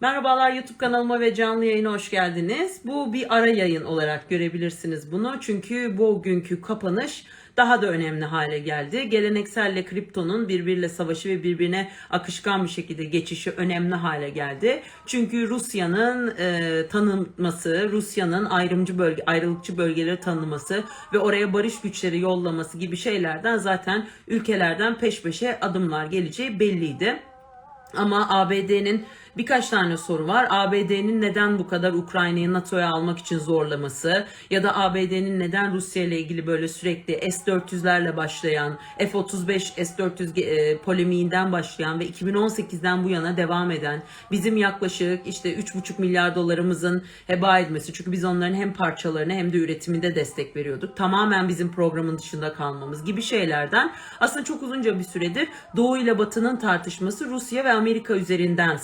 Merhabalar YouTube kanalıma ve canlı yayına hoş geldiniz. Bu bir ara yayın olarak görebilirsiniz bunu. Çünkü bugünkü kapanış daha da önemli hale geldi. Gelenekselle kriptonun birbiriyle savaşı ve birbirine akışkan bir şekilde geçişi önemli hale geldi. Çünkü Rusya'nın e, tanınması, Rusya'nın ayrımcı bölge, ayrılıkçı bölgeleri tanıması ve oraya barış güçleri yollaması gibi şeylerden zaten ülkelerden peş peşe adımlar geleceği belliydi. Ama ABD'nin birkaç tane soru var. ABD'nin neden bu kadar Ukrayna'yı NATO'ya almak için zorlaması ya da ABD'nin neden Rusya ile ilgili böyle sürekli S-400'lerle başlayan, F-35, S-400 e, polemiğinden başlayan ve 2018'den bu yana devam eden bizim yaklaşık işte 3,5 milyar dolarımızın heba etmesi. Çünkü biz onların hem parçalarını hem de üretiminde destek veriyorduk. Tamamen bizim programın dışında kalmamız gibi şeylerden aslında çok uzunca bir süredir Doğu ile Batı'nın tartışması Rusya ve Amerika üzerinden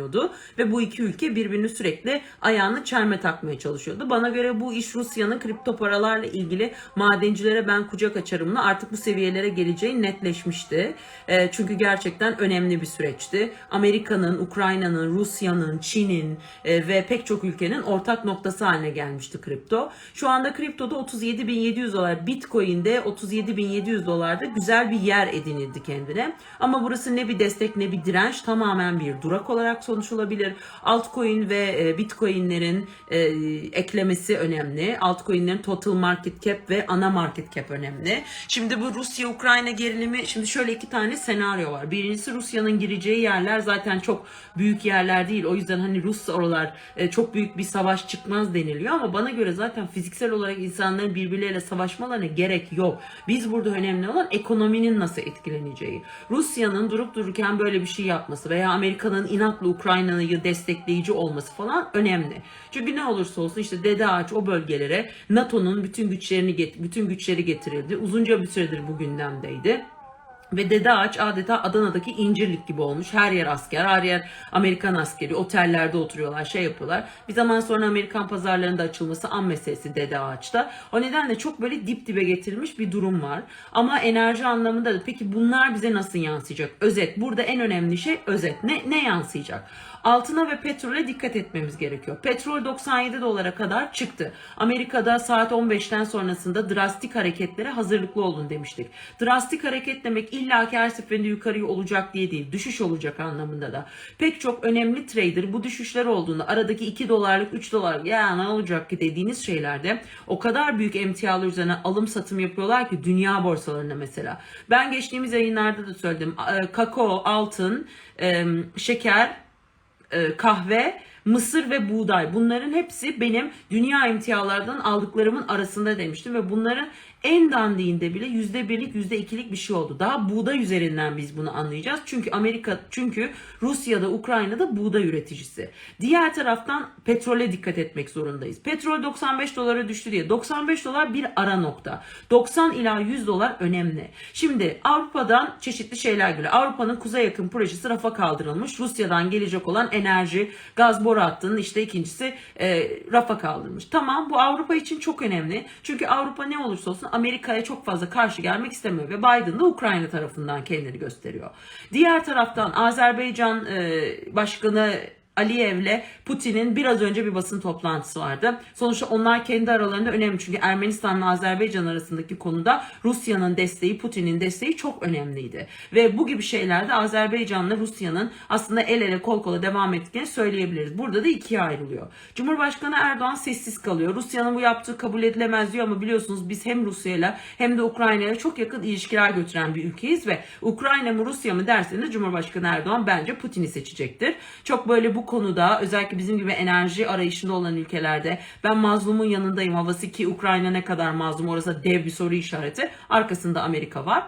sağlanıyordu. Ve bu iki ülke birbirini sürekli ayağını çelme takmaya çalışıyordu. Bana göre bu iş Rusya'nın kripto paralarla ilgili madencilere ben kucak açarımla artık bu seviyelere geleceği netleşmişti. E, çünkü gerçekten önemli bir süreçti. Amerika'nın, Ukrayna'nın, Rusya'nın, Çin'in e, ve pek çok ülkenin ortak noktası haline gelmişti kripto. Şu anda kriptoda 37.700 dolar, Bitcoin'de 37.700 dolarda güzel bir yer edinildi kendine. Ama burası ne bir destek ne bir direnç tamamen bir durak olarak konuşulabilir. Altcoin ve e, Bitcoin'lerin e, eklemesi önemli. Altcoin'lerin total market cap ve ana market cap önemli. Şimdi bu Rusya-Ukrayna gerilimi şimdi şöyle iki tane senaryo var. Birincisi Rusya'nın gireceği yerler zaten çok büyük yerler değil. O yüzden hani Rus oralar e, çok büyük bir savaş çıkmaz deniliyor ama bana göre zaten fiziksel olarak insanların birbirleriyle savaşmalarına gerek yok. Biz burada önemli olan ekonominin nasıl etkileneceği. Rusya'nın durup dururken böyle bir şey yapması veya Amerika'nın inatla Ukrayna'yı destekleyici olması falan önemli. Çünkü ne olursa olsun işte Dede Ağaç o bölgelere NATO'nun bütün güçlerini bütün güçleri getirildi. Uzunca bir süredir bu gündemdeydi. Ve Dede Ağaç adeta Adana'daki incirlik gibi olmuş. Her yer asker, her yer Amerikan askeri. Otellerde oturuyorlar, şey yapıyorlar. Bir zaman sonra Amerikan pazarlarında açılması an meselesi Dede Ağaç'ta. O nedenle çok böyle dip dibe getirilmiş bir durum var. Ama enerji anlamında da peki bunlar bize nasıl yansıyacak? Özet. Burada en önemli şey özet. Ne, ne yansıyacak? Altına ve petrole dikkat etmemiz gerekiyor. Petrol 97 dolara kadar çıktı. Amerika'da saat 15'ten sonrasında drastik hareketlere hazırlıklı olun demiştik. Drastik hareket demek illa ki her seferinde yukarıya olacak diye değil. Düşüş olacak anlamında da. Pek çok önemli trader bu düşüşler olduğunda aradaki 2 dolarlık 3 dolar ya ne olacak ki dediğiniz şeylerde o kadar büyük emtialar üzerine alım satım yapıyorlar ki dünya borsalarında mesela. Ben geçtiğimiz yayınlarda da söyledim. Kakao, altın, şeker, kahve, mısır ve buğday bunların hepsi benim dünya emtialardan aldıklarımın arasında demiştim ve bunların en dandiğinde bile yüzde birlik yüzde ikilik bir şey oldu. Daha buğday üzerinden biz bunu anlayacağız. Çünkü Amerika çünkü Rusya'da Ukrayna'da buğday üreticisi. Diğer taraftan petrole dikkat etmek zorundayız. Petrol 95 dolara düştü diye. 95 dolar bir ara nokta. 90 ila 100 dolar önemli. Şimdi Avrupa'dan çeşitli şeyler geliyor. Avrupa'nın kuzey yakın projesi rafa kaldırılmış. Rusya'dan gelecek olan enerji, gaz boru hattının işte ikincisi e, rafa kaldırılmış. Tamam bu Avrupa için çok önemli. Çünkü Avrupa ne olursa olsun Amerika'ya çok fazla karşı gelmek istemiyor ve Biden da Ukrayna tarafından kendini gösteriyor. Diğer taraftan Azerbaycan e, Başkanı Aliyev'le Putin'in biraz önce bir basın toplantısı vardı. Sonuçta onlar kendi aralarında önemli. Çünkü Ermenistan'la Azerbaycan arasındaki konuda Rusya'nın desteği, Putin'in desteği çok önemliydi. Ve bu gibi şeylerde Azerbaycan'la Rusya'nın aslında el ele kol kola devam ettiklerini söyleyebiliriz. Burada da ikiye ayrılıyor. Cumhurbaşkanı Erdoğan sessiz kalıyor. Rusya'nın bu yaptığı kabul edilemez diyor ama biliyorsunuz biz hem Rusya'yla hem de Ukrayna'ya çok yakın ilişkiler götüren bir ülkeyiz ve Ukrayna mı Rusya mı derseniz Cumhurbaşkanı Erdoğan bence Putin'i seçecektir. Çok böyle bu konuda özellikle bizim gibi enerji arayışında olan ülkelerde ben mazlumun yanındayım havası ki Ukrayna ne kadar mazlum orası dev bir soru işareti. Arkasında Amerika var.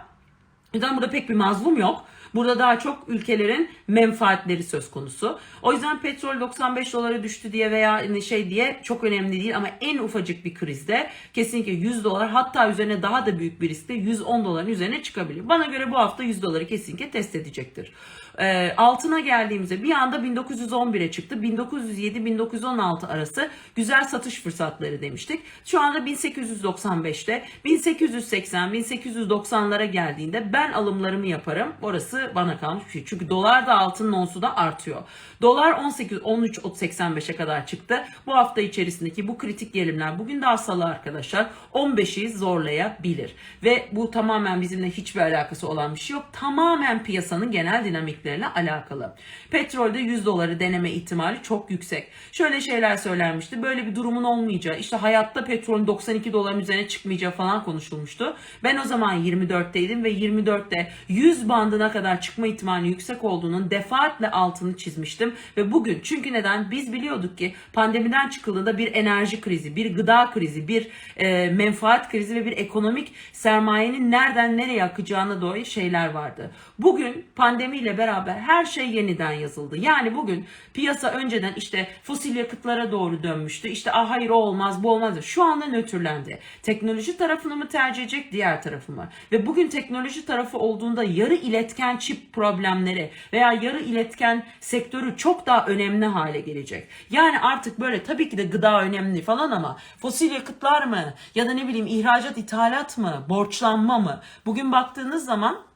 O burada pek bir mazlum yok. Burada daha çok ülkelerin menfaatleri söz konusu. O yüzden petrol 95 dolara düştü diye veya şey diye çok önemli değil ama en ufacık bir krizde kesinlikle 100 dolar hatta üzerine daha da büyük bir riskte 110 doların üzerine çıkabilir. Bana göre bu hafta 100 doları kesinlikle test edecektir. Ee, altına geldiğimizde bir anda 1911'e çıktı. 1907-1916 arası güzel satış fırsatları demiştik. Şu anda 1895'te 1880-1890'lara geldiğinde ben alımlarımı yaparım. Orası bana kalmış bir şey. Çünkü dolar da altının onsu da artıyor. Dolar 18 13 85'e kadar çıktı. Bu hafta içerisindeki bu kritik gerilimler bugün daha salı arkadaşlar 15'i zorlayabilir. Ve bu tamamen bizimle hiçbir alakası olan bir şey yok. Tamamen piyasanın genel dinamiklerine alakalı. Petrolde 100 doları deneme ihtimali çok yüksek. Şöyle şeyler söylenmişti. Böyle bir durumun olmayacağı, işte hayatta petrolün 92 doların üzerine çıkmayacağı falan konuşulmuştu. Ben o zaman 24'teydim ve 24'te 100 bandına kadar çıkma ihtimali yüksek olduğunun defaatle altını çizmiştim. Ve bugün çünkü neden? Biz biliyorduk ki pandemiden çıkıldığında bir enerji krizi, bir gıda krizi, bir e, menfaat krizi ve bir ekonomik sermayenin nereden nereye akacağına dolayı şeyler vardı. Bugün pandemiyle beraber her şey yeniden yazıldı. Yani bugün piyasa önceden işte fosil yakıtlara doğru dönmüştü. İşte ah hayır o olmaz bu olmaz. Şu anda nötrlendi. Teknoloji tarafını mı tercih edecek diğer tarafı mı? Ve bugün teknoloji tarafı olduğunda yarı iletken çip problemleri veya yarı iletken sektörü çok daha önemli hale gelecek. Yani artık böyle tabii ki de gıda önemli falan ama fosil yakıtlar mı ya da ne bileyim ihracat ithalat mı borçlanma mı? Bugün baktığınız zaman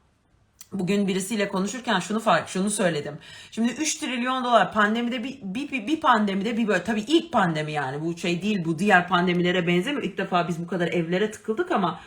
Bugün birisiyle konuşurken şunu fark, şunu söyledim. Şimdi 3 trilyon dolar pandemide bir, bir, bir, bir pandemide bir böyle tabii ilk pandemi yani bu şey değil bu diğer pandemilere benzemiyor. İlk defa biz bu kadar evlere tıkıldık ama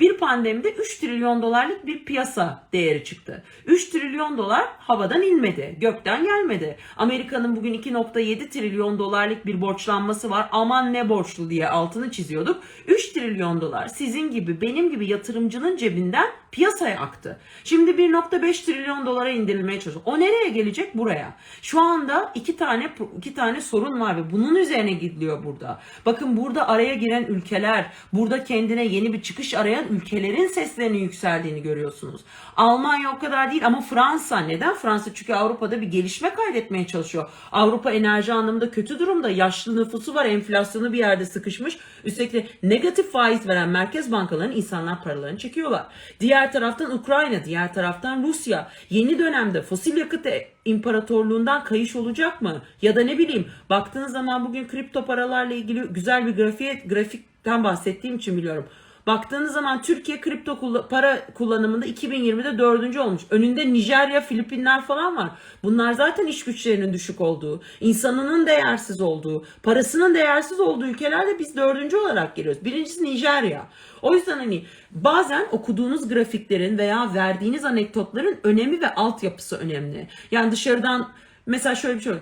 bir pandemide 3 trilyon dolarlık bir piyasa değeri çıktı. 3 trilyon dolar havadan inmedi, gökten gelmedi. Amerika'nın bugün 2.7 trilyon dolarlık bir borçlanması var. Aman ne borçlu diye altını çiziyorduk. 3 trilyon dolar sizin gibi benim gibi yatırımcının cebinden piyasaya aktı. Şimdi 1.5 trilyon dolara indirilmeye çalışıyor. O nereye gelecek? Buraya. Şu anda iki tane iki tane sorun var ve bunun üzerine gidiliyor burada. Bakın burada araya giren ülkeler, burada kendine yeni bir çıkış arayan ülkelerin seslerinin yükseldiğini görüyorsunuz. Almanya o kadar değil ama Fransa. Neden Fransa? Çünkü Avrupa'da bir gelişme kaydetmeye çalışıyor. Avrupa enerji anlamında kötü durumda. Yaşlı nüfusu var. Enflasyonu bir yerde sıkışmış. Üstelik de negatif faiz veren merkez bankalarının insanlar paralarını çekiyorlar. Diğer taraftan Ukrayna, diğer taraftan Rusya. Yeni dönemde fosil yakıt imparatorluğundan kayış olacak mı? Ya da ne bileyim baktığınız zaman bugün kripto paralarla ilgili güzel bir grafiğe, grafikten bahsettiğim için biliyorum. Baktığınız zaman Türkiye kripto para kullanımında 2020'de dördüncü olmuş. Önünde Nijerya, Filipinler falan var. Bunlar zaten iş güçlerinin düşük olduğu, insanının değersiz olduğu, parasının değersiz olduğu ülkelerde biz dördüncü olarak geliyoruz. Birincisi Nijerya. O yüzden hani bazen okuduğunuz grafiklerin veya verdiğiniz anekdotların önemi ve altyapısı önemli. Yani dışarıdan Mesela şöyle bir şey var.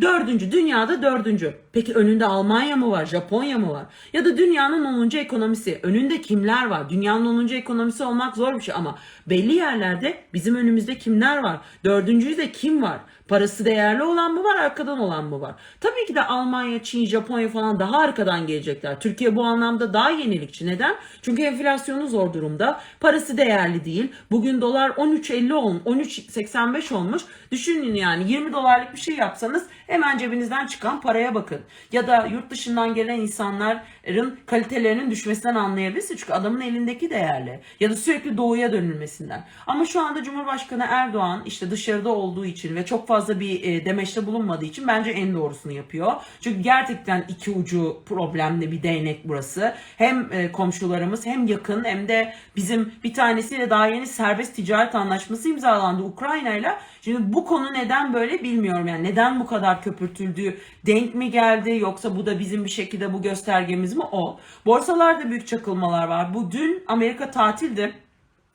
Dördüncü, dünyada dördüncü. Peki önünde Almanya mı var, Japonya mı var? Ya da dünyanın 10. ekonomisi. Önünde kimler var? Dünyanın 10. ekonomisi olmak zor bir şey ama belli yerlerde bizim önümüzde kimler var? Dördüncüyü de kim var? Parası değerli olan mı var, arkadan olan mı var? Tabii ki de Almanya, Çin, Japonya falan daha arkadan gelecekler. Türkiye bu anlamda daha yenilikçi. Neden? Çünkü enflasyonu zor durumda. Parası değerli değil. Bugün dolar 13.50 olmuş, 13.85 olmuş. Düşünün yani 20 dolarlık bir şey yapsanız hemen cebinizden çıkan paraya bakın. Ya da yurt dışından gelen insanların kalitelerinin düşmesinden anlayabilirsiniz. Çünkü adamın elindeki değerli. Ya da sürekli doğuya dönülmesinden. Ama şu anda Cumhurbaşkanı Erdoğan işte dışarıda olduğu için ve çok fazla bir e, demeçte bulunmadığı için bence en doğrusunu yapıyor. Çünkü gerçekten iki ucu problemli bir değnek burası. Hem e, komşularımız hem yakın hem de bizim bir tanesiyle daha yeni serbest ticaret anlaşması imzalandı Ukrayna ile. Şimdi bu konu neden böyle bilmiyorum yani neden bu kadar köpürtüldü denk mi geldi yoksa bu da bizim bir şekilde bu göstergemiz mi o. Borsalarda büyük çakılmalar var. Bu dün Amerika tatildi.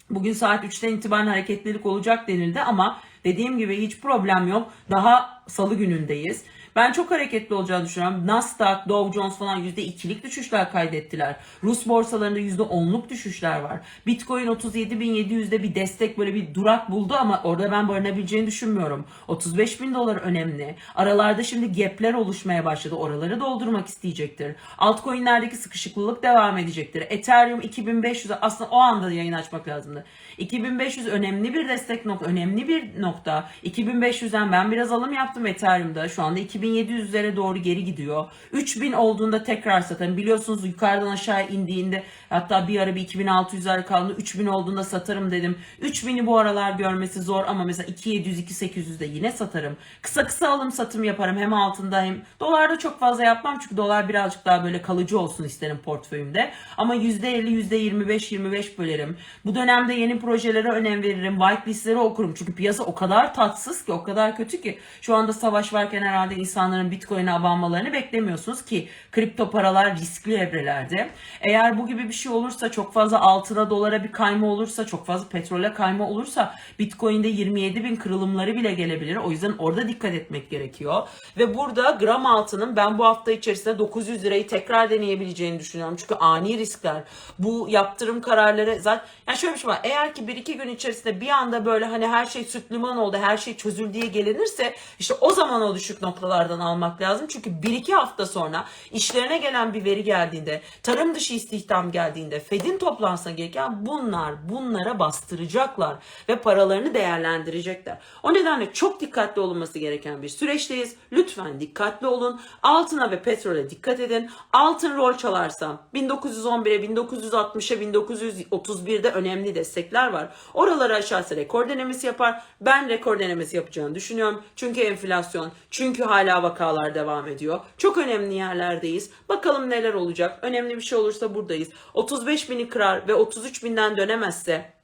Bugün saat 3'ten itibaren hareketlilik olacak denildi ama dediğim gibi hiç problem yok. Daha salı günündeyiz. Ben çok hareketli olacağını düşünüyorum. Nasdaq, Dow Jones falan %2'lik düşüşler kaydettiler. Rus borsalarında %10'luk düşüşler var. Bitcoin 37.700'de bir destek böyle bir durak buldu ama orada ben barınabileceğini düşünmüyorum. 35 bin dolar önemli. Aralarda şimdi gapler oluşmaya başladı. Oraları doldurmak isteyecektir. Altcoin'lerdeki sıkışıklılık devam edecektir. Ethereum 2500 aslında o anda yayın açmak lazımdı. 2500 önemli bir destek nokta, önemli bir nokta. 2500'den ben biraz alım yaptım Ethereum'da. Şu anda 2700'lere doğru geri gidiyor. 3000 olduğunda tekrar satarım. Biliyorsunuz yukarıdan aşağı indiğinde hatta bir ara bir 2600'ler kaldı. 3000 olduğunda satarım dedim. 3000'i bu aralar görmesi zor ama mesela 2700 2800'de yine satarım. Kısa kısa alım satım yaparım hem altında hem dolarda çok fazla yapmam çünkü dolar birazcık daha böyle kalıcı olsun isterim portföyümde. Ama %50 %25 25 bölerim. Bu dönemde yeni projelere önem veririm. Whitelist'leri okurum. Çünkü piyasa o kadar tatsız ki o kadar kötü ki şu anda savaş varken herhalde insanların Bitcoin'e abanmalarını beklemiyorsunuz ki kripto paralar riskli evrelerde. Eğer bu gibi bir şey olursa çok fazla altına dolara bir kayma olursa çok fazla petrole kayma olursa Bitcoin'de 27 bin kırılımları bile gelebilir. O yüzden orada dikkat etmek gerekiyor. Ve burada gram altının ben bu hafta içerisinde 900 lirayı tekrar deneyebileceğini düşünüyorum. Çünkü ani riskler. Bu yaptırım kararları zaten yani şöyle bir şey var. Eğer ki 1-2 gün içerisinde bir anda böyle hani her şey süt liman oldu, her şey çözüldüğe gelinirse işte o zaman o düşük noktalardan almak lazım. Çünkü 1-2 hafta sonra işlerine gelen bir veri geldiğinde, tarım dışı istihdam geldiğinde, Fed'in toplantısına gereken bunlar bunlara bastıracaklar ve paralarını değerlendirecekler. O nedenle çok dikkatli olunması gereken bir süreçteyiz. Lütfen dikkatli olun. Altına ve petrole dikkat edin. Altın rol çalarsa 1911'e, 1960'a, 1931'de önemli destekler var. Oraları aşağısı rekor denemesi yapar. Ben rekor denemesi yapacağını düşünüyorum. Çünkü enflasyon, çünkü hala vakalar devam ediyor. Çok önemli yerlerdeyiz. Bakalım neler olacak. Önemli bir şey olursa buradayız. 35 bini kırar ve 33 binden dönemezse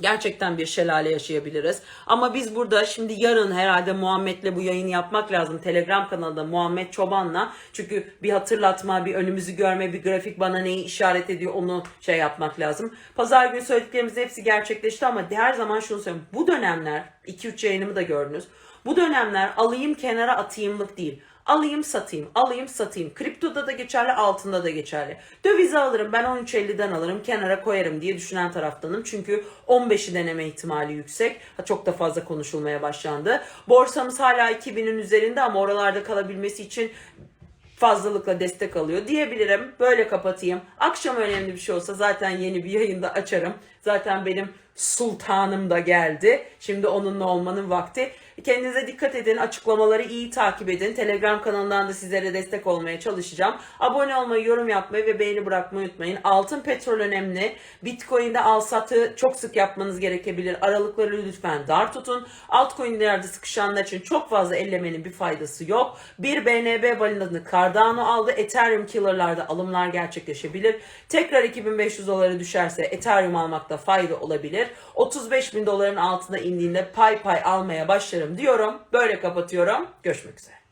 gerçekten bir şelale yaşayabiliriz. Ama biz burada şimdi yarın herhalde Muhammed'le bu yayını yapmak lazım. Telegram kanalında Muhammed Çoban'la. Çünkü bir hatırlatma, bir önümüzü görme, bir grafik bana neyi işaret ediyor onu şey yapmak lazım. Pazar günü söylediklerimizin hepsi gerçekleşti ama her zaman şunu söylüyorum. Bu dönemler, 2-3 yayınımı da gördünüz. Bu dönemler alayım kenara atayımlık değil. Alayım satayım, alayım satayım. Kriptoda da geçerli, altında da geçerli. Dövize alırım, ben 13.50'den alırım, kenara koyarım diye düşünen taraftanım. Çünkü 15'i deneme ihtimali yüksek. Çok da fazla konuşulmaya başlandı. Borsamız hala 2000'in üzerinde ama oralarda kalabilmesi için fazlalıkla destek alıyor diyebilirim. Böyle kapatayım. Akşam önemli bir şey olsa zaten yeni bir yayında açarım. Zaten benim sultanım da geldi. Şimdi onunla olmanın vakti. Kendinize dikkat edin. Açıklamaları iyi takip edin. Telegram kanalından da sizlere destek olmaya çalışacağım. Abone olmayı, yorum yapmayı ve beğeni bırakmayı unutmayın. Altın petrol önemli. Bitcoin'de al satı çok sık yapmanız gerekebilir. Aralıkları lütfen dar tutun. Altcoin'lerde sıkışanlar için çok fazla ellemenin bir faydası yok. Bir BNB balinasını Cardano aldı. Ethereum killer'larda alımlar gerçekleşebilir. Tekrar 2500 dolara düşerse Ethereum almakta fayda olabilir. 35 bin doların altına indiğinde pay pay almaya başlarım diyorum. Böyle kapatıyorum. Görüşmek üzere.